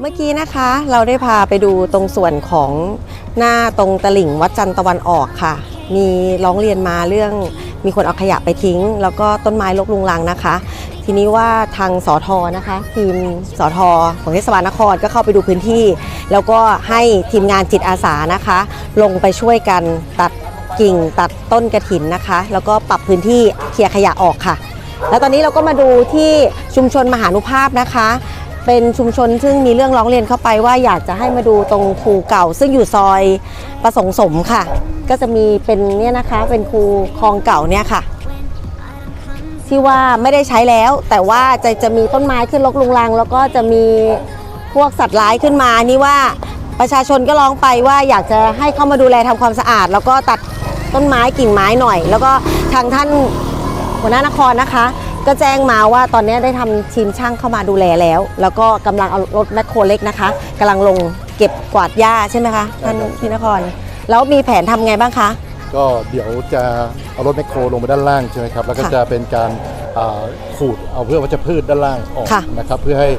เมื่อกี้นะคะเราได้พาไปดูตรงส่วนของหน้าตรงตลิ่งวัดจันทร์ตะวันออกค่ะ มีร้องเรียนมาเรื่องมีคนเอาขยะไปทิ้ง แล้วก็ต้นไม้รกรุงรังนะคะ ทีนี้ว่าทางสอทอนะคะทีมสอทอของเทศบาลนครก็เข้าไปดูพื้นที่ แล้วก็ให้ทีมงานจิตอาสานะคะ ลงไปช่วยกันตัดกิ่งตัดต้นกระถินนะคะ แล้วก็ปรับพื้นที่เคลียร์ขยะออกค่ะ แล้วตอนนี้เราก็มาดูที่ชุมชนมหานุภาพนะคะ เป็นชุมชนซึ่งมีเรื่องร้องเรียนเข้าไปว่าอยากจะให้มาดูตรงคูเก่า ซึ่งอยู่ซอยประสงค์สมค่ะ ก็จะมีเป็นเนี่ยนะคะเป็นคูคลองเก่าเนี่ยค่ะ ที่ว่าไม่ได้ใช้แล้ว แต่ว่าจะจะมีต้นไม้ขึ้นรกลุงรัง แล้วก็จะมีพวกสัตว์ร้ายขึ้นมานี่ว่าประชาชนก็ร้องไปว่าอยากจะให้เข้ามาดูแลทำความสะอาด แล้วก็ตัดต้นไม้กิ่งไม้หน่อย แล้วก็ทางท่าน หัวหน้านครนะคะ ก็แจ้งมาว่าตอนนี้ได้ทำทีมช่างเข้ามาดูแลแล้ว แล้วก็กำลังเอารถแมคโครเล็กนะคะกำลังลงเก็บกวาดหญ้าใช่ไหมคะท่านพี่นคร แล้วมีแผนทำไงบ้างคะ ก็เดี๋ยวจะเอารถแมคโครลงไปด้านล่างใช่ไหมครับแล้วก็ค่ะจะเป็นการอ่าขูดเอาเพื่อวัชพืชด้านล่างออกค่ะนะครับเพื่อให้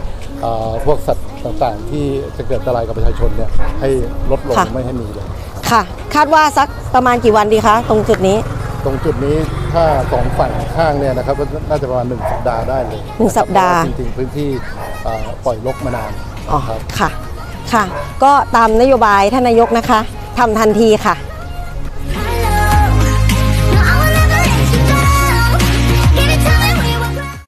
อ่าพวกสัตว์ต่างๆ ที่จะเกิดอันตรายกับประชาชนเนี่ยให้ลดลงไม่ให้มีเลยค่ะ คาดว่าสักประมาณกี่วันดีคะ ตรงจุดนี้ ตรงจุดนี้ถ้าสองฝั่งข้างเนี่ยนะครับก็น่าจะประมาณหนึ่งสัปดาห์ได้เลยหนึ่งสัปดาห์เพระว่จริงๆพื้นที่อ่าปล่อยรกมานานอ๋อครับ ค่ะ ค่ะ ก็ตามนโยบายท่านนายกนะคะทำทันทีค่ะ